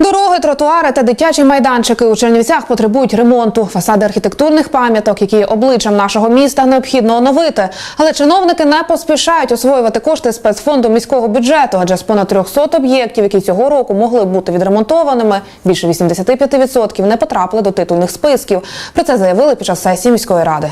Дороги, тротуари та дитячі майданчики у Чернівцях потребують ремонту. Фасади архітектурних пам'яток, які є обличчям нашого міста, необхідно оновити. Але чиновники не поспішають освоювати кошти спецфонду міського бюджету, адже з понад 300 об'єктів, які цього року могли бути відремонтованими, більше 85% не потрапили до титульних списків. Про це заявили під час сесії міської ради.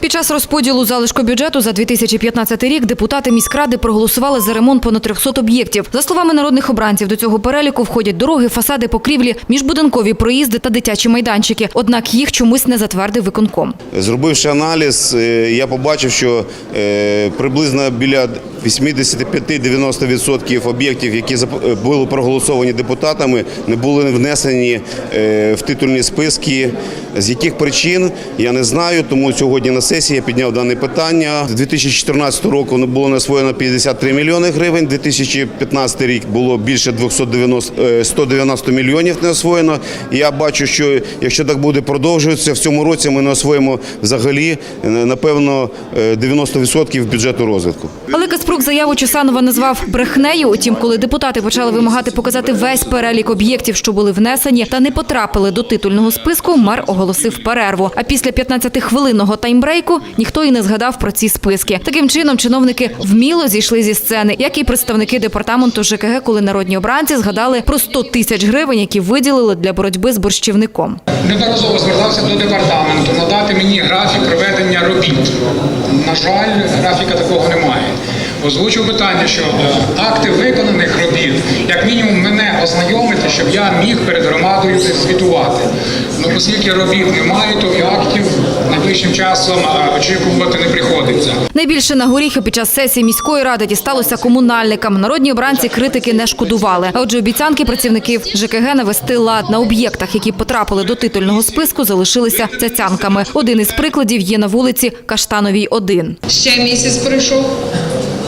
Під час розподілу залишку бюджету за 2015 рік депутати міськради проголосували за ремонт понад 300 об'єктів. За словами народних обранців, до цього переліку входять дороги, фасади, покрівлі, міжбудинкові проїзди та дитячі майданчики. Однак їх чомусь не затвердив виконком. Зробивши аналіз, е, я побачив, що е, приблизно біля 85-90% об'єктів, які е, були проголосовані депутатами, не були внесені в титульні списки. З яких причин я не знаю, тому сьогодні на сесії я підняв дане питання. З 2014 року було насвоєно 53 мільйони гривень. 2015 рік було більше 290, е, 190 мільйонів не освоєно. Я бачу, що якщо так буде продовжуватися, в цьому році ми не освоїмо взагалі е, напевно е, 90% бюджету розвитку. Але Каспрук заяву Чесанова назвав брехнею. Утім, коли депутати почали вимагати показати весь перелік об'єктів, що були внесені та не потрапили до титульного списку, мер оголосив перерву. А після 15-хвилинного таймбрейку ніхто і не згадав про ці списки. Таким чином, чиновники вміло зійшли зі сцени, як і представники департаменту ЖКГ, коли народні обранці згадали про 100 тисяч гривень, які виділили для боротьби з борщівником. Неодноразово звертався до департаменту надати мені графік проведення робіт. На жаль, графіка такого немає. Озвучив питання, що е, акти виконаних робіт, як мінімум, мене ознайомити, щоб я міг перед громадою звітувати. Ну, оскільки робіт немає, то і актів найближчим часом очікувати не приходиться. Найбільше на горіхи під час сесії міської ради дісталося комунальникам. Народні обранці критики не шкодували. А отже, обіцянки працівників ЖКГ навести лад на об'єктах, які потрапили до титульного списку, залишилися цяцянками. Один із прикладів є на вулиці Каштановій, 1. Ще місяць пройшов,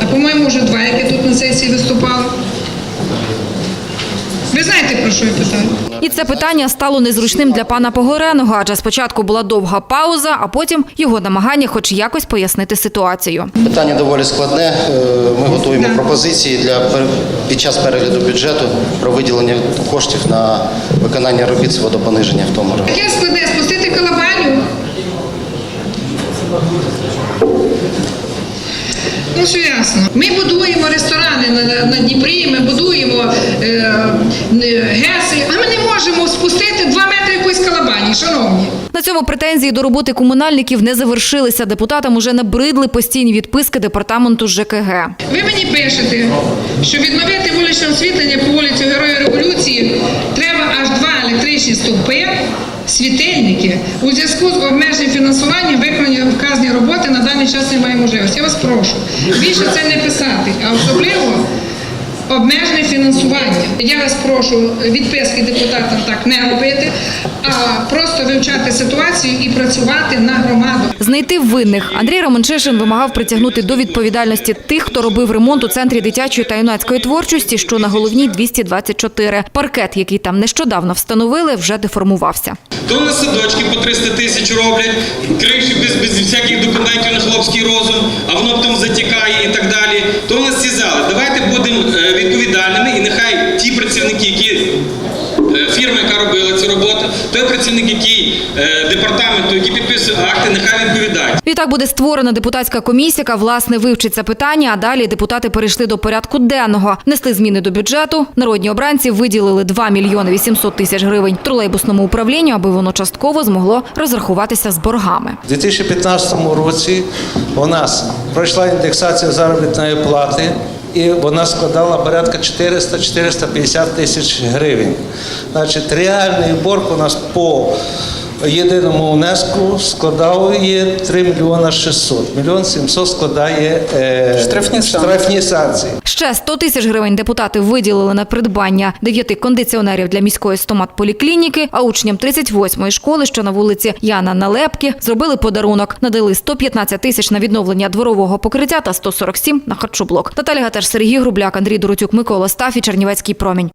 а по-моєму вже два, які тут на сесії виступали. Ви знаєте, про що я питаю? І це питання стало незручним для пана Погореного, адже спочатку була довга пауза, а потім його намагання хоч якось пояснити ситуацію. Питання доволі складне. Е, Ми готуємо пропозиції для пер- під час перегляду бюджету про виділення коштів на виконання робіт з водопониження в тому році. Таке складне спустити колобаню. Ну, все ясно. Ми будуємо ресторани на, на, на Дніпрі, ми будуємо е, е, ГЕСи, а ми не можемо спустити два метри якоїсь колобані, шановні. На цьому претензії до роботи комунальників не завершилися. Депутатам уже набридли постійні відписки департаменту ЖКГ. Ви мені пишете, що відновити вуличне освітлення по вулиці Героїв Революції треба аж два електричні стовпи, світильники. У зв'язку з обмеженням фінансування виконані вказані роботи на даний час немає можливості. Я вас прошу більше це не писати, а особливо обмежене фінансування. Я вас прошу відписки депутатам так не робити, а просто вивчати ситуацію і працювати на громаду. Знайти винних Андрій Романчишин вимагав притягнути до відповідальності тих, хто робив ремонт у центрі дитячої та юнацької творчості, що на головній 224. Паркет, який там нещодавно встановили, вже деформувався. То у нас садочки по 300 тисяч роблять, криші без, без всяких документів на хлопський розум, а воно потім затікає і так далі. То у нас ці зали. Давайте будемо е, працівники, які е, яка робила цю роботу, той працівник, який е, департаменту, який підписує акти, нехай відповідають. Відтак буде створена депутатська комісія, яка власне вивчить це питання. А далі депутати перейшли до порядку денного, внесли зміни до бюджету. Народні обранці виділили 2 мільйони 800 тисяч гривень тролейбусному управлінню, аби воно частково змогло розрахуватися з боргами. У 2015 році у нас пройшла індексація заробітної плати, і вона складала порядка 400-450 тисяч гривень. Значить, реальний борг у нас по єдиному внеску складав є 3 мільйона 600. Мільйон 700 складає е, штрафні, штрафні санкції. Ще 100 тисяч гривень депутати виділили на придбання дев'яти кондиціонерів для міської стоматполіклініки, а учням 38-ї школи, що на вулиці Яна Налепки, зробили подарунок. Надали 115 тисяч на відновлення дворового покриття та 147 на харчоблок. Наталя Гатеш, Сергій Грубляк, Андрій Доротюк, Микола Стафі, Чернівецький промінь.